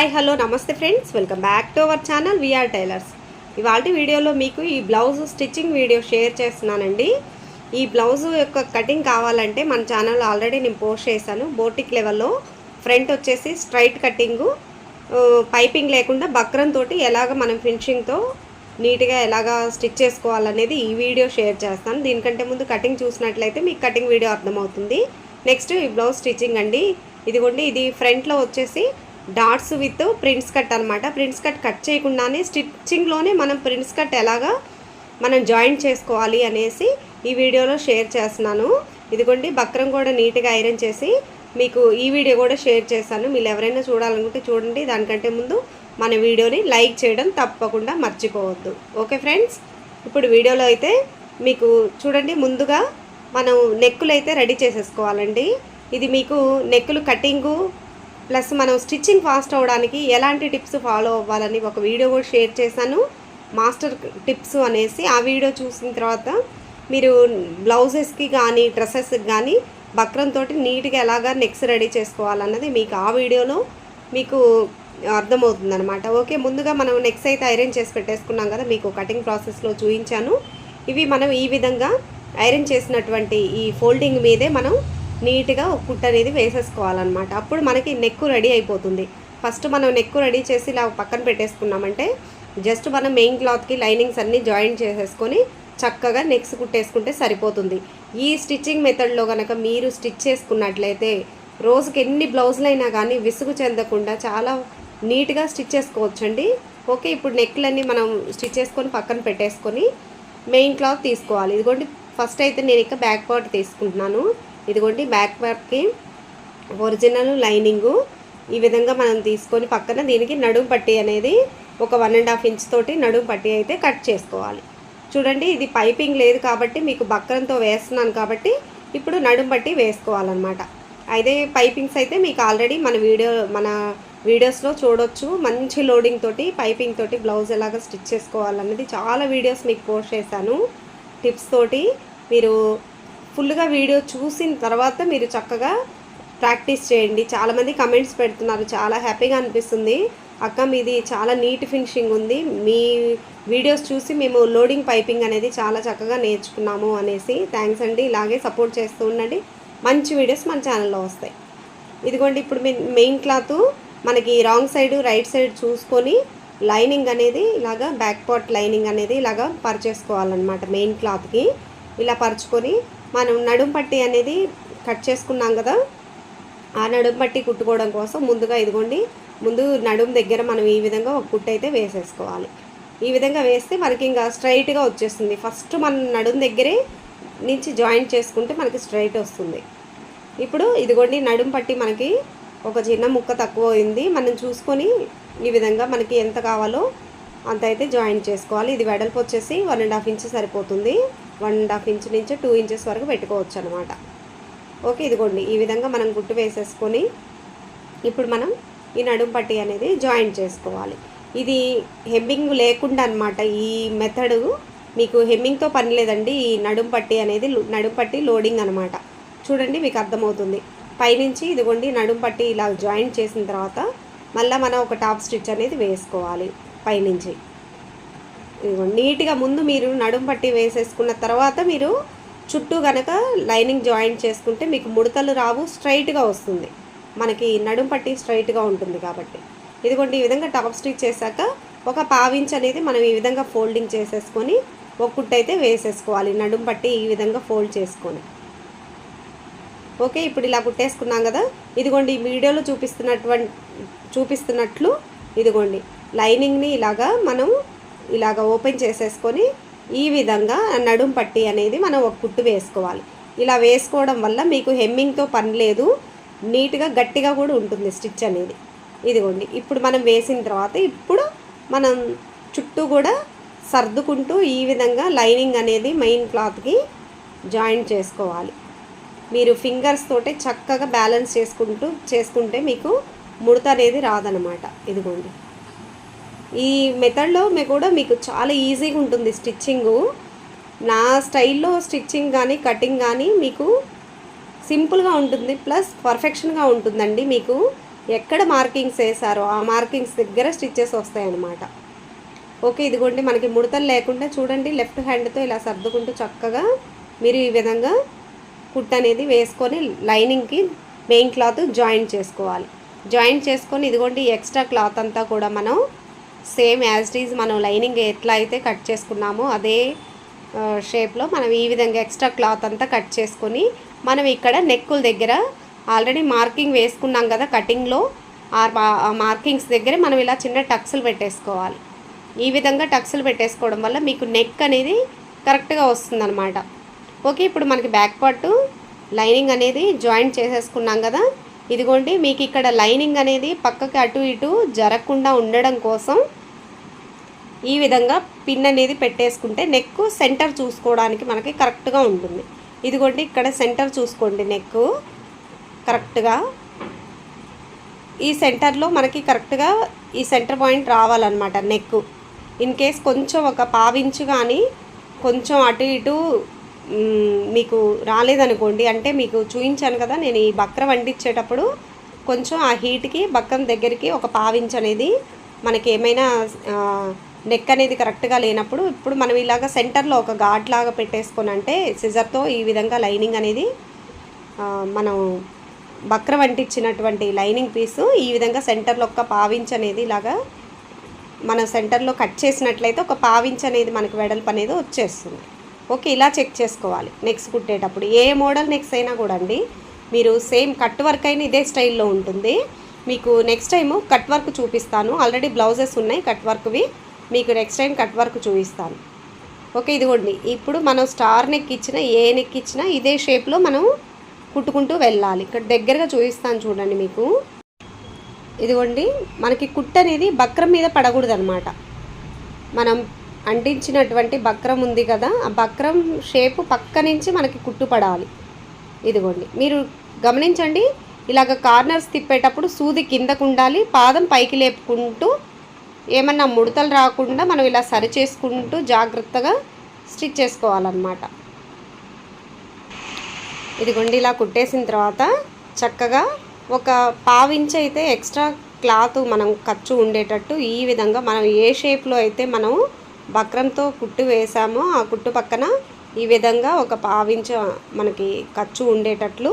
Hi hello నమస్తే friends. Welcome back to our channel VR tailors. ఇవాళ వీడియోలో మీకు ఈ బ్లౌజ్ స్టిచ్చింగ్ వీడియో షేర్ చేస్తున్నానండి. ఈ బ్లౌజ్ యొక్క కటింగ్ కావాలంటే మన ఛానల్ ఆల్రెడీ నేను పోస్ట్ చేశాను. బోటిక్ లెవెల్లో ఫ్రంట్ వచ్చేసి స్ట్రైట్ కటింగు పైపింగ్ లేకుండా బక్రం తోటి ఎలాగ మనం ఫినిషింగ్తో నీట్గా ఎలాగా స్టిచ్ చేసుకోవాలనేది ఈ వీడియో షేర్ చేస్తాను. దీనికంటే ముందు కటింగ్ చూసినట్లయితే మీకు కటింగ్ వీడియో అర్థమవుతుంది. నెక్స్ట్ ఈ బ్లౌజ్ స్టిచ్చింగ్ అండి. ఇదిగోండి ఇది ఫ్రంట్లో వచ్చేసి డాట్స్ విత్ ప్రింట్స్ కట్ అనమాట ప్రింట్స్ కట్ కట్ చేయకుండానే స్టిచ్చింగ్లోనే మనం ప్రింట్స్ కట్ ఎలాగా మనం జాయింట్ చేసుకోవాలి అనేసి ఈ వీడియోలో షేర్ చేస్తున్నాను. ఇదిగోండి బక్రం కూడా నీట్గా ఐరన్ చేసి మీకు ఈ వీడియో కూడా షేర్ చేశాను. మీరు ఎవరైనా చూడాలనుకుంటే చూడండి. దానికంటే ముందు మన వీడియోని లైక్ చేయడం తప్పకుండా మర్చిపోవద్దు. Okay friends? ఇప్పుడు వీడియోలో అయితే మీకు చూడండి ముందుగా మనం నెక్కులు అయితే రెడీ చేసేసుకోవాలండి. ఇది మీకు నెక్కులు కటింగు ప్లస్ మనం స్టిచ్చింగ్ ఫాస్ట్ అవ్వడానికి ఎలాంటి టిప్స్ ఫాలో అవ్వాలని ఒక వీడియో కూడా షేర్ చేశాను. మాస్టర్ టిప్స్ అనేసి ఆ వీడియో చూసిన తర్వాత మీరు బ్లౌజెస్కి కానీ డ్రెస్సెస్కి కానీ బక్రంతో నీట్గా ఎలాగా నెక్స్ రెడీ చేసుకోవాలన్నది మీకు ఆ వీడియోలో మీకు అర్థమవుతుంది అనమాట ఓకే ముందుగా మనం నెక్స్ అయితే ఐరన్ చేసి పెట్టేసుకున్నాం కదా మీకు కటింగ్ ప్రాసెస్లో చూపించాను ఇవి మనం ఈ విధంగా ఐరన్ చేసినటువంటి ఈ ఫోల్డింగ్ మీదే మనం నీట్గా ఒక కుట్ట అనేది వేసేసుకోవాలన్నమాట. అప్పుడు మనకి నెక్కు రెడీ అయిపోతుంది. ఫస్ట్ మనం నెక్కు రెడీ చేసి ఇలా పక్కన పెట్టేసుకున్నామంటే జస్ట్ మనం మెయిన్ క్లాత్కి లైనింగ్స్ అన్నీ జాయిన్ చేసేసుకొని చక్కగా నెక్స్ కుట్టేసుకుంటే సరిపోతుంది. ఈ స్టిచ్చింగ్ మెథడ్లో కనుక మీరు స్టిచ్ చేసుకున్నట్లయితే రోజుకి ఎన్ని బ్లౌజులు అయినా కానీ విసుగు చెందకుండా చాలా నీట్గా స్టిచ్ చేసుకోవచ్చండి. ఓకే ఇప్పుడు నెక్లన్నీ మనం స్టిచ్ చేసుకొని పక్కన పెట్టేసుకొని మెయిన్ క్లాత్ తీసుకోవాలి. ఇదిగోండి ఫస్ట్ అయితే నేను ఇంకా బ్యాక్ పార్ట్ తీసుకుంటున్నాను. ఇదిగోండి బ్యాక్ పార్ట్కి ఒరిజినల్ లైనింగు ఈ విధంగా మనం తీసుకొని పక్కన దీనికి నడుము పట్టి అనేది ఒక వన్ అండ్ హాఫ్ ఇంచ్ తోటి నడుము పట్టి అయితే కట్ చేసుకోవాలి. చూడండి ఇది పైపింగ్ లేదు కాబట్టి మీకు బక్కరంతో వేస్తున్నాను కాబట్టి ఇప్పుడు నడుము పట్టి వేసుకోవాలన్నమాట. అయితే పైపింగ్స్ అయితే మీకు ఆల్రెడీ మన వీడియో మన వీడియోస్లో చూడొచ్చు. మంచి లోడింగ్ తోటి పైపింగ్ తోటి బ్లౌజ్ ఎలాగ స్టిచ్ చేసుకోవాలన్నది చాలా వీడియోస్ మీకు పోస్ట్ చేశాను. టిప్స్ తోటి మీరు ఫుల్గా వీడియో చూసిన తర్వాత మీరు చక్కగా ప్రాక్టీస్ చేయండి. చాలామంది కమెంట్స్ పెడుతున్నారు. చాలా హ్యాపీగా అనిపిస్తుంది. అక్క మీది చాలా నీట్ ఫినిషింగ్ ఉంది. మీ వీడియోస్ చూసి మేము లోడింగ్ పైపింగ్ అనేది చాలా చక్కగా నేర్చుకున్నాము అనేసి థ్యాంక్స్ అండి. ఇలాగే సపోర్ట్ చేస్తూ ఉండండి. మంచి వీడియోస్ మన ఛానల్లో వస్తాయి. ఇదిగోండి ఇప్పుడు మెయిన్ క్లాత్ మనకి రాంగ్ సైడ్ రైట్ సైడ్ చూసుకొని లైనింగ్ అనేది ఇలాగా బ్యాక్ పార్ట్ లైనింగ్ అనేది ఇలాగా పరిచేసుకోవాలన్నమాట మెయిన్ క్లాత్కి. ఇలా పరుచుకొని మనం నడుం పట్టి అనేది కట్ చేసుకున్నాం కదా ఆ నడుం పట్టి కుట్టుకోవడం కోసం ముందుగా ఇదిగోండి ముందు నడుం దగ్గర మనం ఈ విధంగా ఒక కుట్టు అయితే వేసేసుకోవాలి. ఈ విధంగా వేస్తే మనకి ఇంకా స్ట్రైట్గా వచ్చేస్తుంది. ఫస్ట్ మన నడుం దగ్గరే నుంచి జాయింట్ చేసుకుంటే మనకి స్ట్రైట్ వస్తుంది. ఇప్పుడు ఇదిగోండి నడుం పట్టి మనకి ఒక చిన్న ముక్క తక్కువ అయింది. మనం చూసుకొని ఈ విధంగా మనకి ఎంత కావాలో అంత అయితే జాయింట్ చేసుకోవాలి. ఇది వెడల్పు వచ్చేసి వన్ అండ్ హాఫ్ ఇంచ్ సరిపోతుంది. వన్ అండ్ హాఫ్ ఇంచ్ నుంచి టూ ఇంచెస్ వరకు పెట్టుకోవచ్చు అనమాట ఓకే ఇదిగోండి. ఈ విధంగా మనం గుట్టు వేసేసుకొని ఇప్పుడు మనం ఈ నడుం పట్టి అనేది జాయింట్ చేసుకోవాలి. ఇది హెమ్మింగ్ లేకుండా అనమాట ఈ మెథడు మీకు హెమ్మింగ్తో పని లేదండి. ఈ నడుం పట్టి అనేది నడుం పట్టి లోడింగ్ అనమాట చూడండి మీకు అర్థమవుతుంది. పైనుంచి ఇదిగోండి నడుం పట్టి ఇలా జాయింట్ చేసిన తర్వాత మళ్ళీ మనం ఒక టాప్ స్టిచ్ అనేది వేసుకోవాలి పైనుంచి. నీట్గా ముందు మీరు నడుం పట్టి వేసేసుకున్న తర్వాత మీరు చుట్టూ కనుక లైనింగ్ జాయింట్ చేసుకుంటే మీకు ముడతలు రావు స్ట్రైట్గా వస్తుంది. మనకి నడుం పట్టి స్ట్రైట్గా ఉంటుంది కాబట్టి. ఇదిగోండి ఈ విధంగా టాప్ స్టిచ్ చేశాక ఒక పావించ్ అనేది మనం ఈ విధంగా ఫోల్డింగ్ చేసేసుకొని ఒక కుట్టైతే వేసేసుకోవాలి. నడుం పట్టి ఈ విధంగా ఫోల్డ్ చేసుకొని. ఓకే ఇప్పుడు ఇలా కుట్టేసుకున్నాం కదా? ఇదిగోండి ఈ వీడియోలో చూపిస్తున్నటువంటి చూపిస్తున్నట్లు ఇదిగోండి లైనింగ్ని ఇలాగా మనం ఇలాగ ఓపెన్ చేసేసుకొని ఈ విధంగా నడుం పట్టి అనేది మనం ఒక కుట్టు వేసుకోవాలి. ఇలా వేసుకోవడం వల్ల మీకు హెమ్మింగ్తో పని లేదు. నీట్గా గట్టిగా కూడా ఉంటుంది స్టిచ్ అనేది. ఇదిగోండి ఇప్పుడు మనం వేసిన తర్వాత ఇప్పుడు మనం చుట్టూ కూడా సర్దుకుంటూ ఈ విధంగా లైనింగ్ అనేది మెయిన్ క్లాత్కి జాయింట్ చేసుకోవాలి. మీరు ఫింగర్స్ తోటే చక్కగా బ్యాలెన్స్ చేసుకుంటూ చేసుకుంటే మీకు ముడత అనేది రాదనమాట ఇదిగోండి. ఈ మెథడ్లో మీ కూడా మీకు చాలా ఈజీగా ఉంటుంది స్టిచ్చింగు. నా స్టైల్లో స్టిచ్చింగ్ కానీ కటింగ్ కానీ మీకు సింపుల్గా ఉంటుంది ప్లస్ పర్ఫెక్షన్గా ఉంటుందండి మీకు. ఎక్కడ మార్కింగ్స్ వేసారో ఆ మార్కింగ్స్ దగ్గర స్టిచ్చెస్ వస్తాయన్నమాట. ఓకే ఇదిగోండి మనకి ముడతలు లేకుండా చూడండి లెఫ్ట్ హ్యాండ్తో ఇలా సర్దుకుంటూ చక్కగా మీరు ఈ విధంగా కుట్ అనేది వేసుకొని లైనింగ్కి మెయిన్ క్లాత్ జాయింట్ చేసుకోవాలి. జాయింట్ చేసుకొని ఇదిగోండి ఎక్స్ట్రా క్లాత్ అంతా కూడా మనం సేమ్ యాజ్ ఇట్ ఈజ్ మనం లైనింగ్ ఎట్లా అయితే కట్ చేసుకున్నామో అదే షేప్లో మనం ఈ విధంగా ఎక్స్ట్రా క్లాత్ అంతా కట్ చేసుకొని మనం ఇక్కడ నెక్కుల దగ్గర ఆల్రెడీ మార్కింగ్ వేసుకున్నాం కదా కటింగ్లో ఆ మార్కింగ్స్ దగ్గర మనం ఇలా చిన్న టక్స్లు పెట్టేసుకోవాలి. ఈ విధంగా టక్స్లు పెట్టేసుకోవడం వల్ల మీకు నెక్ అనేది కరెక్ట్గా వస్తుందన్నమాట. ఓకే ఇప్పుడు మనకి బ్యాక్ పార్ట్ లైనింగ్ అనేది జాయింట్ చేసేసుకున్నాం కదా ఇదిగోండి మీకు ఇక్కడ లైనింగ్ అనేది పక్కకి అటు ఇటు జరగకుండా ఉండడం కోసం ఈ విధంగా పిన్ అనేది పెట్టేసుకుంటే నెక్ సెంటర్ చూసుకోవడానికి మనకి కరెక్ట్గా ఉంటుంది. ఇదిగోండి ఇక్కడ సెంటర్ చూసుకోండి నెక్ కరెక్ట్గా ఈ సెంటర్లో మనకి కరెక్ట్గా ఈ సెంటర్ పాయింట్ రావాలన్నమాట నెక్ ఇన్ కేస్ కొంచెం ఒక పావించు కానీ కొంచెం అటు ఇటు మీకు రాలేదనుకోండి అంటే మీకు చూపించాను కదా నేను ఈ బక్ర వండించేటప్పుడు కొంచెం ఆ హీట్కి బక్కం దగ్గరికి ఒక పావించ్ అనేది మనకి ఏమైనా నెక్ అనేది కరెక్ట్గా లేనప్పుడు ఇప్పుడు మనం ఇలాగ సెంటర్లో ఒక ఘాట్ లాగా పెట్టేసుకొని అంటే సిజర్తో ఈ విధంగా లైనింగ్ అనేది మనం బక్ర వంటించినటువంటి లైనింగ్ పీసు ఈ విధంగా సెంటర్లో ఒక పావించ్ అనేది ఇలాగా మన సెంటర్లో కట్ చేసినట్లయితే ఒక పావించ్ అనేది మనకు వెడల్పు అనేది వచ్చేస్తుంది. ఓకే ఇలా చెక్ చేసుకోవాలి. నెక్స్ట్ కుట్టేటప్పుడు ఏ మోడల్ నెక్స్ట్ అయినా కూడా అండి మీరు సేమ్ కట్ వర్క్ అయినా ఇదే స్టైల్లో ఉంటుంది. మీకు నెక్స్ట్ టైము కట్ వర్క్ చూపిస్తాను. ఆల్రెడీ బ్లౌజెస్ ఉన్నాయి కట్ వర్క్వి మీకు నెక్స్ట్ టైం కట్ వర్క్ చూపిస్తాను. ఓకే ఇదిగోండి. ఇప్పుడు మనం స్టార్ నెక్ ఇచ్చిన ఏ నెక్ ఇచ్చినా ఇదే షేప్లో మనం కుట్టుకుంటూ వెళ్ళాలి. ఇక్కడ దగ్గరగా చూపిస్తాను చూడండి మీకు. ఇదిగోండి మనకి కుట్టు అనేది బక్రం మీద పడకూడదు అనమాట మనం అంటించినటువంటి బక్రం ఉంది కదా ఆ బక్రం షేపు పక్క నుంచి మనకి కుట్టు పడాలి ఇదిగోండి. మీరు గమనించండి ఇలాగ కార్నర్స్ తిప్పేటప్పుడు సూది కిందకు ఉండాలి పాదం పైకి లేపుకుంటూ ఏమన్నా ముడతలు రాకుండా మనం ఇలా సరి చేసుకుంటూ జాగ్రత్తగా స్టిచ్ చేసుకోవాలన్నమాట. ఇదిగోండి ఇలా కుట్టేసిన తర్వాత చక్కగా ఒక పావించి అయితే ఎక్స్ట్రా క్లాత్ మనం ఖర్చు ఉండేటట్టు ఈ విధంగా మనం ఏ షేప్లో అయితే మనం బక్రంతో కుట్టు వేసామో. ఆ కుట్టు పక్కన ఈ విధంగా ఒక పావించ మనకి ఖర్చు ఉండేటట్లు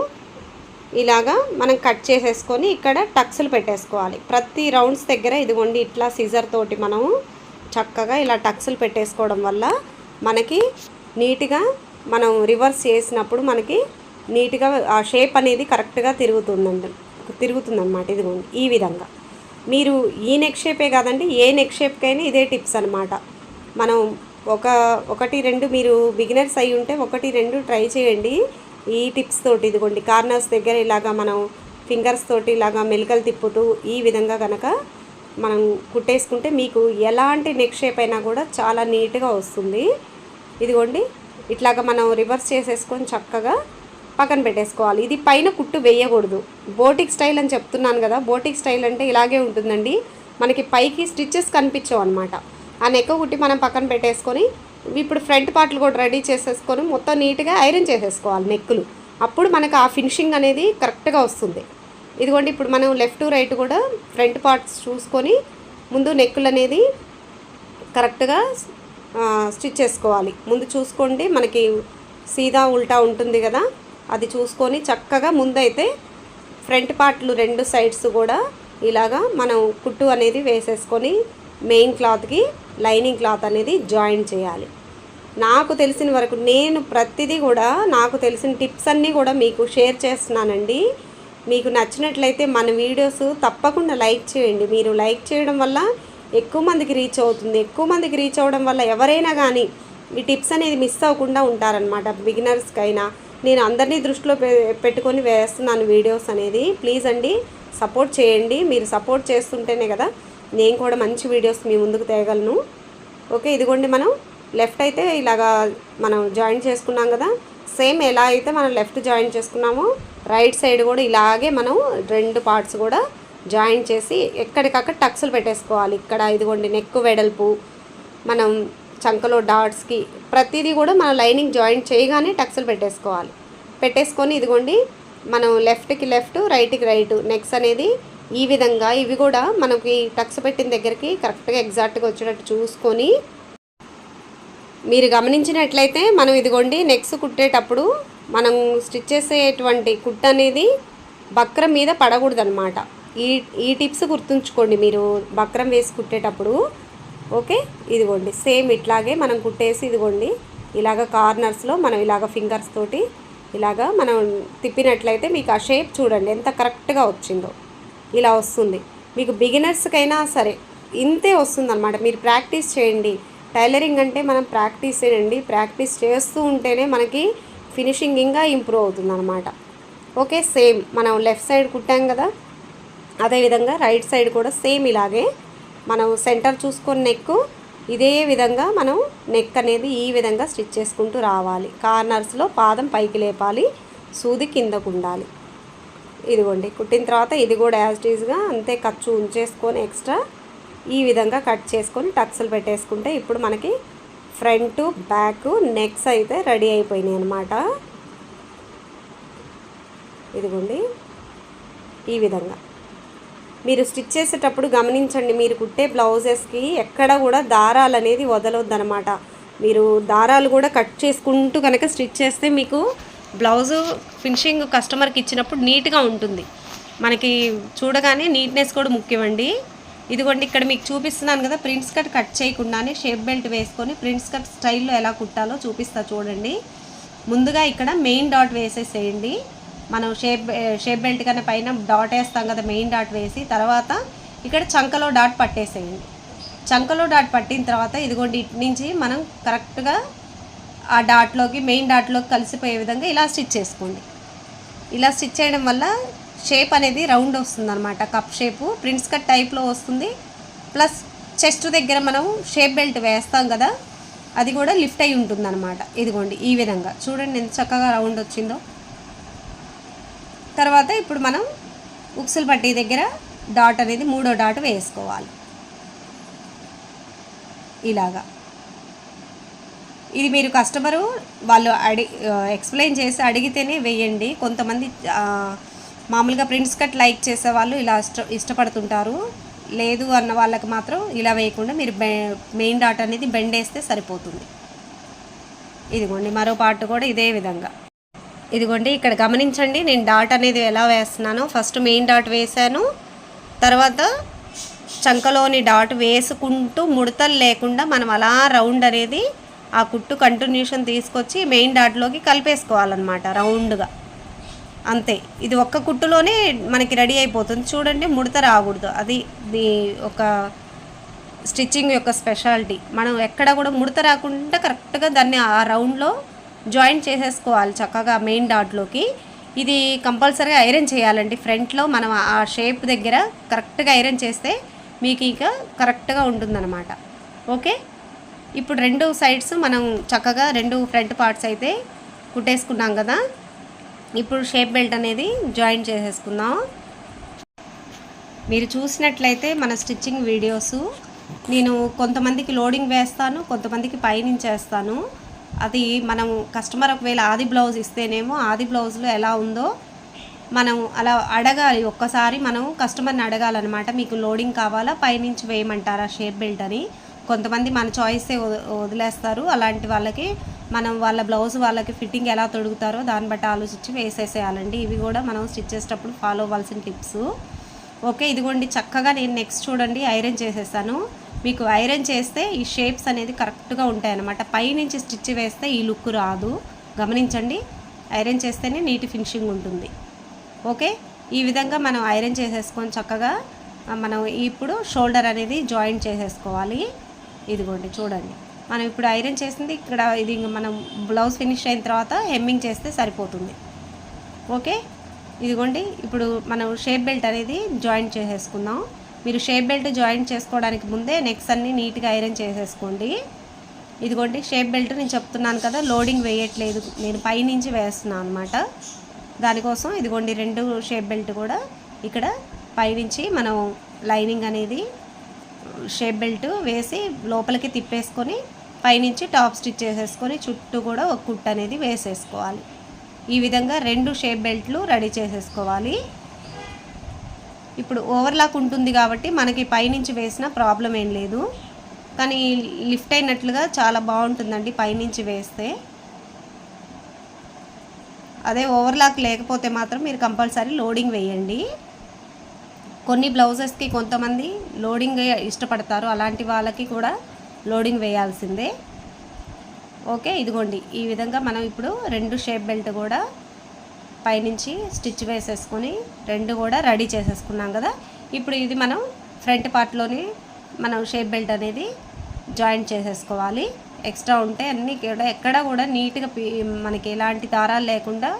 ఇలాగా మనం కట్ చేసేసుకొని ఇక్కడ టక్స్లు పెట్టేసుకోవాలి. ప్రతి రౌండ్స్ దగ్గర ఇదిగోండి ఇట్లా సిజర్ తోటి మనము చక్కగా ఇలా టక్స్లు పెట్టేసుకోవడం వల్ల మనకి నీట్గా మనం రివర్స్ చేసినప్పుడు మనకి నీట్గా ఆ షేప్ అనేది కరెక్ట్గా తిరుగుతుందండి తిరుగుతుందన్నమాట ఇదిగోండి ఈ విధంగా. మీరు ఈ నెక్ షేపే కాదండి ఏ నెక్ షేప్కైనా ఇదే టిప్స్ అనమాట మనం ఒక ఒకటి రెండు మీరు బిగినర్స్ అయి ఉంటే ఒకటి రెండు ట్రై చేయండి. ఈ టిప్స్ తోటి ఇదిగోండి. కార్నర్స్ దగ్గర ఇలాగా మనం ఫింగర్స్ తోటి ఇలాగా మెలికలు తిప్పుతూ ఈ విధంగా కనుక మనం కుట్టేసుకుంటే మీకు ఎలాంటి నెక్ షేప్ అయినా కూడా చాలా నీట్గా వస్తుంది. ఇదిగోండి. ఇట్లాగా మనం రివర్స్ చేసేసుకొని చక్కగా పక్కన పెట్టేసుకోవాలి. ఇది పైన కుట్టు వేయకూడదు. బోటిక్ స్టైల్ అని చెప్తున్నాను కదా. బోటిక్ స్టైల్ అంటే ఇలాగే ఉంటుందండి. మనకి పైకి స్టిచ్చెస్ కనిపించవు అనమాట ఆ నెక్క కుట్టి మనం పక్కన పెట్టేసుకొని ఇప్పుడు ఫ్రంట్ పార్ట్లు కూడా రెడీ చేసేసుకొని మొత్తం నీట్గా ఐరన్ చేసేసుకోవాలి నెక్కులు. అప్పుడు మనకు ఆ ఫినిషింగ్ అనేది కరెక్ట్గా వస్తుంది. ఇదిగోండి ఇప్పుడు మనం లెఫ్ట్ రైట్ కూడా ఫ్రంట్ పార్ట్స్ చూసుకొని ముందు నెక్కులు అనేది కరెక్ట్గా స్టిచ్ చేసుకోవాలి. ముందు చూసుకోండి మనకి సీదా ఉల్టా ఉంటుంది కదా అది చూసుకొని చక్కగా ముందైతే ఫ్రంట్ పార్ట్లు రెండు సైడ్స్ కూడా ఇలాగా మనం కుట్టు అనేది వేసేసుకొని మెయిన్ క్లాత్కి లైనింగ్ క్లాత్ అనేది జాయిన్ చేయాలి. నాకు తెలిసిన వరకు నేను ప్రతిదీ కూడా నాకు తెలిసిన టిప్స్ అన్నీ కూడా మీకు షేర్ చేస్తున్నానండి. మీకు నచ్చినట్లయితే మన వీడియోస్ తప్పకుండా లైక్ చేయండి. మీరు లైక్ చేయడం వల్ల ఎక్కువ మందికి రీచ్ అవుతుంది. ఎక్కువ మందికి రీచ్ అవ్వడం వల్ల ఎవరైనా కానీ ఈ టిప్స్ అనేది మిస్ అవ్వకుండా ఉంటారనమాట బిగినర్స్కైనా నేను అందరినీ దృష్టిలో పె- పెట్టుకొని వేస్తున్నాను వీడియోస్ అనేది. ప్లీజ్ అండి సపోర్ట్ చేయండి. మీరు సపోర్ట్ చేస్తుంటేనే కదా నేను కూడా మంచి వీడియోస్ మీ ముందుకు తేగలను. ఓకే ఇదిగోండి మనం. లెఫ్ట్ అయితే ఇలాగా మనం జాయిన్ చేసుకున్నాం కదా. సేమ్ ఎలా అయితే మనం లెఫ్ట్ జాయిన్ చేసుకున్నామో రైట్ సైడ్ కూడా ఇలాగే మనం రెండు పార్ట్స్ కూడా జాయిన్ చేసి ఎక్కడికక్కడ టక్స్లు పెట్టేసుకోవాలి. ఇక్కడ ఇదిగోండి నెక్ వెడల్పు మనం చంకలో డాట్స్కి ప్రతిదీ కూడా మనం లైనింగ్ జాయిన్ చేయగానే టక్స్లు పెట్టేసుకోవాలి. పెట్టేసుకొని ఇదిగోండి మనం లెఫ్ట్కి లెఫ్ట్ రైట్కి రైట్ నెక్స్ అనేది ఈ విధంగా ఇవి కూడా మనకి టక్స్ పెట్టిన దగ్గరికి కరెక్ట్గా ఎగ్జాక్ట్గా వచ్చేటట్టు చూసుకొని మీరు గమనించినట్లయితే మనం ఇదిగోండి నెక్స్ కుట్టేటప్పుడు మనం స్టిచ్ చేసేటువంటి కుట్ అనేది బక్రం మీద పడకూడదనమాట ఈ ఈ టిప్స్ గుర్తుంచుకోండి మీరు బక్రం వేసి కుట్టేటప్పుడు. ఓకే? ఇదిగోండి సేమ్ ఇట్లాగే మనం కుట్టేసి ఇదిగోండి ఇలాగ కార్నర్స్లో మనం ఇలాగ ఫింగర్స్ తోటి ఇలాగ మనం తిప్పినట్లయితే మీకు ఆ షేప్ చూడండి ఎంత కరెక్ట్గా వచ్చిందో. ఇలా వస్తుంది. మీకు బిగినర్స్కైనా సరే ఇంతే వస్తుంది అనమాట మీరు ప్రాక్టీస్ చేయండి. టైలరింగ్ అంటే మనం ప్రాక్టీస్ చేయండి. ప్రాక్టీస్ చేస్తూ ఉంటేనే మనకి ఫినిషింగ్ ఇంకా ఇంప్రూవ్ అవుతుంది అనమాట ఓకే సేమ్ మనం లెఫ్ట్ సైడ్ కుట్టాం కదా? అదేవిధంగా రైట్ సైడ్ కూడా సేమ్ ఇలాగే మనం సెంటర్ చూసుకొని నెక్ ఇదే విధంగా మనం నెక్ అనేది ఈ విధంగా స్టిచ్ చేసుకుంటూ రావాలి. కార్నర్స్లో పాదం పైకి లేపాలి. సూది కిందకు ఉండాలి. ఇదిగోండి కుట్టిన తర్వాత ఇది కూడా యాజ్ ఈజ్గా అంతే ఖర్చు ఉంచేసుకొని ఎక్స్ట్రా ఈ విధంగా కట్ చేసుకొని టక్స్లు పెట్టేసుకుంటే ఇప్పుడు మనకి ఫ్రంట్ బ్యాక్ నెక్స్ అయితే రెడీ అయిపోయినాయి అనమాట ఇదిగోండి ఈ విధంగా. మీరు స్టిచ్ చేసేటప్పుడు గమనించండి మీరు కుట్టే బ్లౌజెస్కి ఎక్కడ కూడా దారాలు అనేది వదలొద్దనమాట మీరు దారాలు కూడా కట్ చేసుకుంటూ కనుక స్టిచ్ చేస్తే మీకు బ్లౌజు ఫినిషింగ్ కస్టమర్కి ఇచ్చినప్పుడు నీట్గా ఉంటుంది. మనకి చూడగానే నీట్నెస్ కూడా ముఖ్యమండి. ఇదిగోండి ఇక్కడ మీకు చూపిస్తున్నాను కదా ప్రింట్స్ కట్ కట్ చేయకుండానే షేప్ బెల్ట్ వేసుకొని ప్రింట్స్ కట్ స్టైల్లో ఎలా కుట్టాలో చూపిస్తా చూడండి. ముందుగా ఇక్కడ మెయిన్ డాట్ వేసేసేయండి. మనం షేప్ షేప్ బెల్ట్ కన్నా పైన డాట్ వేస్తాం కదా మెయిన్ డాట్ వేసి తర్వాత ఇక్కడ చంకలో డాట్ పట్టేసేయండి. చంకలో డాట్ పట్టిన తర్వాత ఇదిగోండి ఇటు నుంచి మనం కరెక్ట్గా ఆ డాట్లోకి మెయిన్ డాట్లోకి కలిసిపోయే విధంగా ఇలా స్టిచ్ చేసుకోండి. ఇలా స్టిచ్ చేయడం వల్ల షేప్ అనేది రౌండ్ వస్తుంది అనమాట కప్ షేపు ప్రిన్స్ కట్ టైప్లో వస్తుంది. ప్లస్ చెస్ట్ దగ్గర మనం షేప్ బెల్ట్ వేస్తాం కదా అది కూడా లిఫ్ట్ అయి ఉంటుంది అనమాట ఇదిగోండి ఈ విధంగా. చూడండి ఎంత చక్కగా రౌండ్ వచ్చిందో. తర్వాత ఇప్పుడు మనం ఉక్సులు పట్టి దగ్గర డాట్ అనేది మూడో డాట్ వేసుకోవాలి. ఇలాగా. ఇది మీరు కస్టమరు వాళ్ళు అడి ఎక్స్ప్లెయిన్ చేసి అడిగితేనే వేయండి. కొంతమంది మామూలుగా ప్రింట్స్ కట్ లైక్ చేసే వాళ్ళు ఇలా ఇష్టపడుతుంటారు. లేదు అన్న వాళ్ళకి మాత్రం ఇలా వేయకుండా మీరు బె మెయిన్ డాట్ అనేది బెండ్ వేస్తే సరిపోతుంది. ఇదిగోండి మరో పార్ట్ కూడా ఇదే విధంగా. ఇదిగోండి ఇక్కడ గమనించండి నేను డాట్ అనేది ఎలా వేస్తున్నానో. ఫస్ట్ మెయిన్ డాట్ వేసాను తర్వాత చంకలోని డాట్ వేసుకుంటూ ముడతలు లేకుండా మనం అలా రౌండ్ అనేది ఆ కుట్టు కంటిన్యూషన్ తీసుకొచ్చి మెయిన్ డాట్లోకి కలిపేసుకోవాలన్నమాట రౌండ్గా. అంతే. ఇది ఒక్క కుట్టులోనే మనకి రెడీ అయిపోతుంది. చూడండి ముడత రాకూడదు. అది దీ ఒక స్టిచ్చింగ్ యొక్క స్పెషాలిటీ. మనం ఎక్కడ కూడా ముడత రాకుండా కరెక్ట్గా దాన్ని ఆ రౌండ్లో జాయిన్ చేసేసుకోవాలి చక్కగా మెయిన్ డాట్లోకి ఇది కంపల్సరీగా ఐరన్ చేయాలండి. ఫ్రంట్లో మనం ఆ షేప్ దగ్గర కరెక్ట్గా ఐరన్ చేస్తే మీకు ఇక కరెక్ట్గా ఉంటుందన్నమాట. ఓకే? ఇప్పుడు రెండు సైడ్స్ మనం చక్కగా రెండు ఫ్రంట్ పార్ట్స్ అయితే కుట్టేసుకున్నాం కదా. ఇప్పుడు షేప్ బెల్ట్ అనేది జాయిన్ చేసేసుకుందాం. మీరు చూసినట్లయితే మన స్టిచ్చింగ్ వీడియోస్. నేను కొంతమందికి లోడింగ్ వేస్తాను కొంతమందికి పైనుంచి వేస్తాను. అది మనం కస్టమర్ ఒకవేళ ఆది బ్లౌజ్ ఇస్తేనేమో ఆది బ్లౌజ్లో ఎలా ఉందో మనం అలా అడగాలి. ఒక్కసారి మనం కస్టమర్ని అడగాలన్నమాట మీకు లోడింగ్ కావాలా పైనుంచి వేయమంటారా షేప్ బెల్ట్ అని. కొంతమంది మన చాయిసే వదిలేస్తారు. అలాంటి వాళ్ళకి మనం వాళ్ళ బ్లౌజ్ వాళ్ళకి ఫిట్టింగ్ ఎలా తొడుగుతారో దాన్ని బట్టి ఆలోచించి వేసేసేయాలండి. ఇవి కూడా మనం స్టిచ్ చేసేటప్పుడు ఫాలో అవ్వాల్సిన టిప్స్ ఓకే ఇదిగోండి చక్కగా నేను నెక్స్ట్ చూడండి ఐరన్ చేసేసాను. మీకు ఐరన్ చేస్తే ఈ షేప్స్ అనేది కరెక్ట్గా ఉంటాయి అన్నమాట పైనుంచి స్టిచ్ వేస్తే ఈ లుక్ రాదు. గమనించండి ఐరన్ చేస్తేనే నీటి ఫినిషింగ్ ఉంటుంది. ఓకే ఈ విధంగా మనం ఐరన్ చేసేసుకొని చక్కగా మనం ఇప్పుడు షోల్డర్ అనేది జాయింట్ చేసేసుకోవాలి. ఇదిగోండి చూడండి. మనం ఇప్పుడు ఐరన్ చేసింది ఇక్కడ ఇది మనం బ్లౌజ్ ఫినిష్ అయిన తర్వాత హెమ్మింగ్ చేస్తే సరిపోతుంది. ఓకే? ఇదిగోండి ఇప్పుడు మనం షేప్ బెల్ట్ అనేది జాయింట్ చేసేసుకుందాం. మీరు షేప్ బెల్ట్ జాయింట్ చేసుకోవడానికి ముందే నెక్స్ అన్ని నీట్గా ఐరన్ చేసేసుకోండి. ఇదిగోండి షేప్ బెల్ట్ నేను చెప్తున్నాను కదా లోడింగ్ వేయట్లేదు. నేను పైనుంచి వేస్తున్నాను అనమాట దానికోసం ఇదిగోండి రెండు షేప్ బెల్ట్ కూడా ఇక్కడ పైనుంచి మనం లైనింగ్ అనేది షేప్ బెల్ట్ వేసి లోపలికి తిప్పేసుకొని పైనుంచి టాప్ స్టిచ్ చేసేసుకొని చుట్టూ కూడా ఒక కుట్ అనేది వేసేసుకోవాలి. ఈ విధంగా రెండు షేప్ బెల్ట్లు రెడీ చేసేసుకోవాలి. ఇప్పుడు ఓవర్లాక్ ఉంటుంది కాబట్టి మనకి పైనుంచి వేసిన ప్రాబ్లం ఏం లేదు. కానీ లిఫ్ట్ అయినట్లుగా చాలా బాగుంటుందండి పైనుంచి వేస్తే. అదే ఓవర్లాక్ లేకపోతే మాత్రం మీరు కంపల్సరీ లోడింగ్ వేయండి. కొన్ని బ్లౌజెస్కి కొంతమంది లోడింగ్ ఇష్టపడతారు. అలాంటి వాళ్ళకి కూడా లోడింగ్ వేయాల్సిందే. ఓకే ఇదిగోండి. ఈ విధంగా మనం ఇప్పుడు రెండు షేప్ బెల్ట్ కూడా పైనుంచి స్టిచ్ వేసేసుకొని రెండు కూడా రెడీ చేసేసుకున్నాం కదా. ఇప్పుడు ఇది మనం ఫ్రంట్ పార్ట్లోని మనం షేప్ బెల్ట్ అనేది జాయింట్ చేసేసుకోవాలి. ఎక్స్ట్రా ఉంటే అన్నీ కూడా ఎక్కడ కూడా నీట్గా మనకి ఎలాంటి దారాలు లేకుండా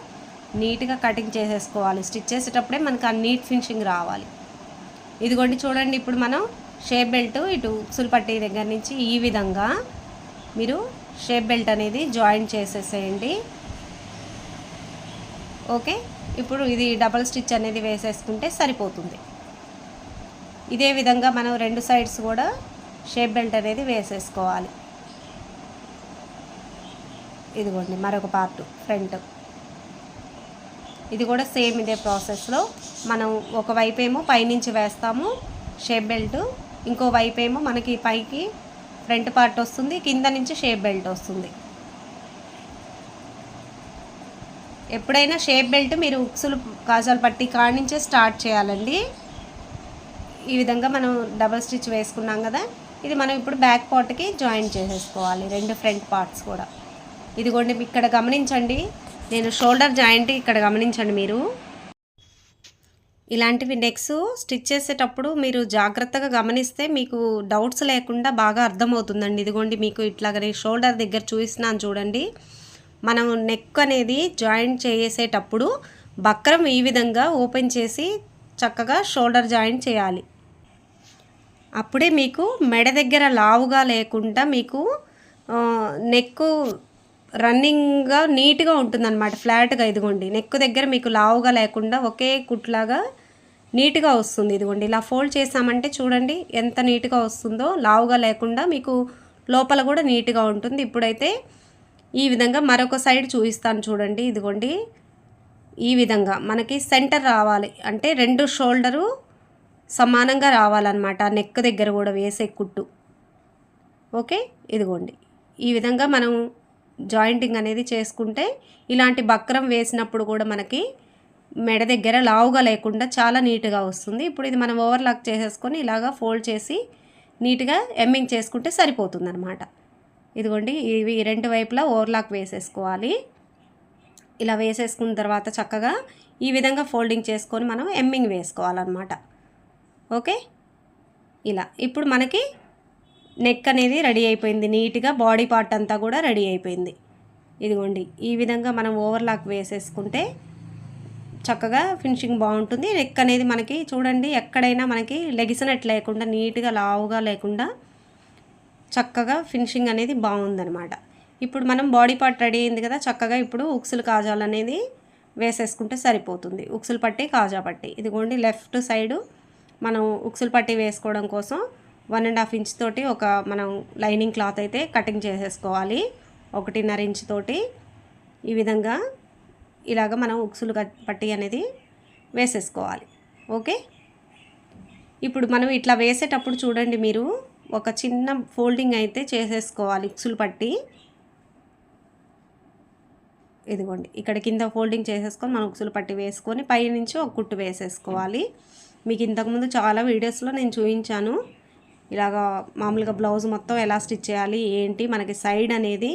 నీట్గా కటింగ్ చేసేసుకోవాలి. స్టిచ్ చేసేటప్పుడే మనకు ఆ నీట్ ఫినిషింగ్ రావాలి. ఇదిగోండి చూడండి ఇప్పుడు మనం షేప్ బెల్ట్ ఇటు ఉక్సులు పట్టే దగ్గర నుంచి ఈ విధంగా మీరు షేప్ బెల్ట్ అనేది జాయిన్ చేసేసేయండి. ఓకే ఇప్పుడు ఇది డబల్ స్టిచ్ అనేది వేసేసుకుంటే సరిపోతుంది. ఇదే విధంగా మనం రెండు సైడ్స్ కూడా షేప్ బెల్ట్ అనేది వేసేసుకోవాలి. ఇదిగోండి మరొక పార్ట్ ఫ్రంట్. ఇది కూడా సేమ్ ఇదే ప్రాసెస్లో మనం ఒకవైపు ఏమో పైనుంచి వేస్తాము షేప్ బెల్ట్ ఇంకోవైపు ఏమో మనకి పైకి ఫ్రంట్ పార్ట్ వస్తుంది కింద నుంచి షేప్ బెల్ట్ వస్తుంది. ఎప్పుడైనా షేప్ బెల్ట్ మీరు ఉక్సులు కాజాలు పట్టి కాడించే స్టార్ట్ చేయాలండి. ఈ విధంగా మనం డబల్ స్టిచ్ వేసుకున్నాం కదా ఇది మనం ఇప్పుడు బ్యాక్ పార్ట్కి జాయిన్ చేసేసుకోవాలి రెండు ఫ్రంట్ పార్ట్స్ కూడా. ఇదిగోండి ఇక్కడ గమనించండి. నేను షోల్డర్ జాయింట్ ఇక్కడ గమనించండి మీరు. ఇలాంటివి నెక్స్ స్టిచ్ చేసేటప్పుడు మీరు జాగ్రత్తగా గమనిస్తే మీకు డౌట్స్ లేకుండా బాగా అర్థమవుతుందండి. ఇదిగోండి మీకు ఇట్లాగనే షోల్డర్ దగ్గర చూపిస్తున్నాను చూడండి. మనం నెక్ అనేది జాయింట్ చేసేటప్పుడు బక్రం ఈ విధంగా ఓపెన్ చేసి చక్కగా షోల్డర్ జాయింట్ చేయాలి. అప్పుడే మీకు మెడ దగ్గర లావుగా లేకుండా మీకు నెక్ రన్నింగ్గా నీట్గా ఉంటుందన్నమాట ఫ్లాట్గా ఇదిగోండి. నెక్ దగ్గర మీకు లావుగా లేకుండా ఒకే కుట్లాగా నీట్గా వస్తుంది ఇదిగోండి. ఇలా ఫోల్డ్ చేసామంటే చూడండి ఎంత నీట్గా వస్తుందో లావుగా లేకుండా మీకు లోపల కూడా నీట్గా ఉంటుంది. ఇప్పుడైతే ఈ విధంగా మరొక సైడ్ చూపిస్తాను చూడండి ఇదిగోండి. ఈ విధంగా మనకి సెంటర్ రావాలి అంటే రెండు షోల్డరు సమానంగా రావాలన్నమాట నెక్ దగ్గర కూడా వేసే కుట్టు. ఓకే? ఇదిగోండి. ఈ విధంగా మనం జాయింటింగ్ అనేది చేసుకుంటే ఇలాంటి బక్రం వేసినప్పుడు కూడా మనకి మెడ దగ్గర లావుగా లేకుండా చాలా నీట్గా వస్తుంది. ఇప్పుడు ఇది మనం ఓవర్లాక్ చేసేసుకొని ఇలాగా ఫోల్డ్ చేసి నీట్గా ఎమ్మింగ్ చేసుకుంటే సరిపోతుంది అనమాట ఇదిగోండి ఇవి రెండు వైపులా ఓవర్లాక్ వేసేసుకోవాలి. ఇలా వేసేసుకున్న తర్వాత చక్కగా ఈ విధంగా ఫోల్డింగ్ చేసుకొని మనం ఎమ్మింగ్ వేసుకోవాలన్నమాట. ఓకే? ఇలా. ఇప్పుడు మనకి నెక్ అనేది రెడీ అయిపోయింది. నీట్గా బాడీ పార్ట్ అంతా కూడా రెడీ అయిపోయింది. ఇదిగోండి ఈ విధంగా మనం ఓవర్లాక్ వేసేసుకుంటే చక్కగా ఫినిషింగ్ బాగుంటుంది. నెక్ అనేది మనకి చూడండి ఎక్కడైనా మనకి లెగిసినట్టు లేకుండా నీట్గా లావుగా లేకుండా చక్కగా ఫినిషింగ్ అనేది బాగుందనమాట ఇప్పుడు మనం బాడీ పార్ట్ రెడీ అయింది కదా చక్కగా ఇప్పుడు ఉక్సులు కాజాలు అనేది వేసేసుకుంటే సరిపోతుంది. ఉక్సులు పట్టి కాజా పట్టి. ఇదిగోండి లెఫ్ట్ సైడు మనం ఉక్సులు పట్టి వేసుకోవడం కోసం వన్ అండ్ హాఫ్ ఇంచ్ తోటి ఒక మనం లైనింగ్ క్లాత్ అయితే కటింగ్ చేసేసుకోవాలి. ఒకటిన్నర ఇంచ్ తోటి ఈ విధంగా ఇలాగ మనం ఉక్సులు పట్టి అనేది వేసేసుకోవాలి. ఓకే? ఇప్పుడు మనం ఇట్లా వేసేటప్పుడు చూడండి మీరు ఒక చిన్న ఫోల్డింగ్ అయితే చేసేసుకోవాలి ఉక్సులు పట్టి. ఇదిగోండి ఇక్కడ కింద ఫోల్డింగ్ చేసేసుకొని మనం ఉక్సులు పట్టి వేసుకొని పైనుంచి ఒక కుట్టు వేసేసుకోవాలి. మీకు ఇంతకుముందు చాలా వీడియోస్లో నేను చూపించాను. ఇలాగా మామూలుగా బ్లౌజ్ మొత్తం ఎలా స్టిచ్ చేయాలి ఏంటి మనకి సైడ్ అనేది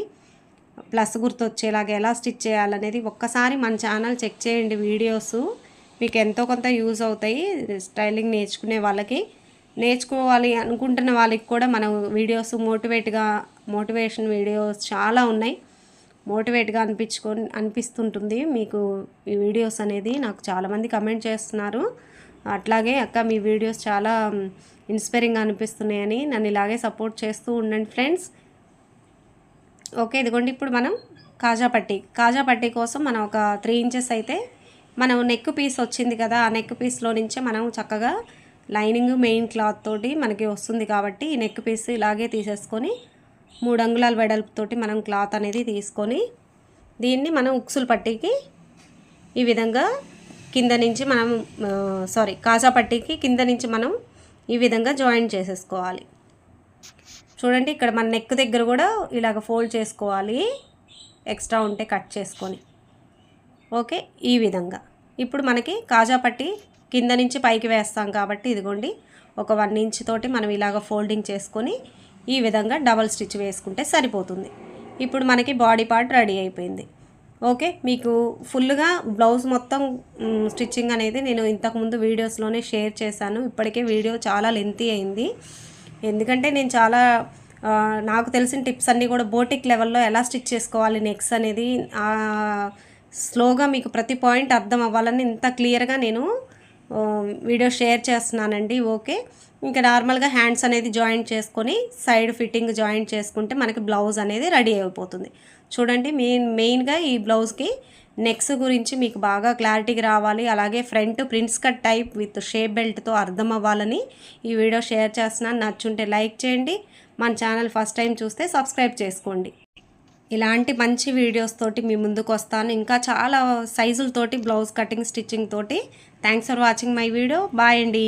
ప్లస్ గుర్తు వచ్చేలాగా ఎలా స్టిచ్ చేయాలనేది ఒక్కసారి మన ఛానల్ చెక్ చేయండి వీడియోస్. మీకు ఎంతో కొంత యూజ్ అవుతాయి స్టైలింగ్ నేర్చుకునే వాళ్ళకి. నేర్చుకోవాలి అనుకుంటున్న వాళ్ళకి కూడా మనం వీడియోస్ మోటివేట్గా మోటివేషన్ వీడియోస్ చాలా ఉన్నాయి. మోటివేట్గా అనిపించుకొని అనిపిస్తుంటుంది. మీకు ఈ వీడియోస్ అనేది నాకు చాలామంది కమెంట్ చేస్తున్నారు. అట్లాగే అక్క మీ వీడియోస్ చాలా ఇన్స్పైరింగ్ అనిపిస్తున్నాయని నన్ను ఇలాగే సపోర్ట్ చేస్తూ ఉండండి ఫ్రెండ్స్ ఓకే ఇదిగోండి ఇప్పుడు మనం కాజా పట్టి కాజా పట్టి కోసం మనం ఒక త్రీ ఇంచెస్ అయితే మనం నెక్ పీస్ వచ్చింది కదా ఆ నెక్ పీస్లో నుంచే మనం చక్కగా లైనింగ్ మెయిన్ క్లాత్ తోటి మనకి వస్తుంది కాబట్టి ఈ నెక్ పీస్ ఇలాగే తీసేసుకొని మూడు అంగుళాల వెడల్పుతోటి మనం క్లాత్ అనేది తీసుకొని దీన్ని మనం ఉక్సులు పట్టికి ఈ విధంగా కింద నుంచి మనం సారీ కాజాపట్టికి కింద నుంచి మనం ఈ విధంగా జాయిన్ చేసేసుకోవాలి. చూడండి ఇక్కడ మన నెక్ దగ్గర కూడా ఇలాగ ఫోల్డ్ చేసుకోవాలి. ఎక్స్ట్రా ఉంటే కట్ చేసుకొని. ఓకే ఈ విధంగా. ఇప్పుడు మనకి కాజాపట్టి కింద నుంచి పైకి వేస్తాం కాబట్టి ఇదిగోండి ఒక వన్ ఇంచ్ తోటి మనం ఇలాగ ఫోల్డింగ్ చేసుకొని ఈ విధంగా డబల్ స్టిచ్ వేసుకుంటే సరిపోతుంది. ఇప్పుడు మనకి బాడీ పార్ట్ రెడీ అయిపోయింది. ఓకే మీకు ఫుల్గా బ్లౌజ్ మొత్తం స్టిచ్చింగ్ అనేది నేను ఇంతకుముందు వీడియోస్లోనే షేర్ చేశాను. ఇప్పటికే వీడియో చాలా లెంతీ అయింది. ఎందుకంటే నేను చాలా నాకు తెలిసిన టిప్స్ అన్నీ కూడా బోటిక్ లెవెల్లో ఎలా స్టిచ్ చేసుకోవాలి నెక్స్ అనేది స్లోగా మీకు ప్రతి పాయింట్ అర్థం అవ్వాలని ఇంత క్లియర్గా నేను వీడియో షేర్ చేస్తున్నానండి. ఓకే ఇంకా నార్మల్గా హ్యాండ్స్ అనేది జాయింట్ చేసుకొని సైడ్ ఫిట్టింగ్ జాయింట్ చేసుకుంటే మనకి బ్లౌజ్ అనేది రెడీ అయిపోతుంది. చూడండి మెయిన్ మెయిన్గా ఈ బ్లౌజ్కి నెక్స్ గురించి మీకు బాగా క్లారిటీగా రావాలి. అలాగే front prince cut type with shape బెల్ట్తో అర్థం అవ్వాలని ఈ వీడియో షేర్ చేస్తున్నాను. నచ్చుంటే లైక్ చేయండి. మన ఛానల్ ఫస్ట్ టైం చూస్తే సబ్స్క్రైబ్ చేసుకోండి. ఇలాంటి మంచి వీడియోస్ తోటి మీ ముందుకు వస్తాను. ఇంకా చాలా సైజులతోటి బ్లౌజ్ కటింగ్ స్టిచ్చింగ్ తోటి. Thanks for watching my video. Bye అండి.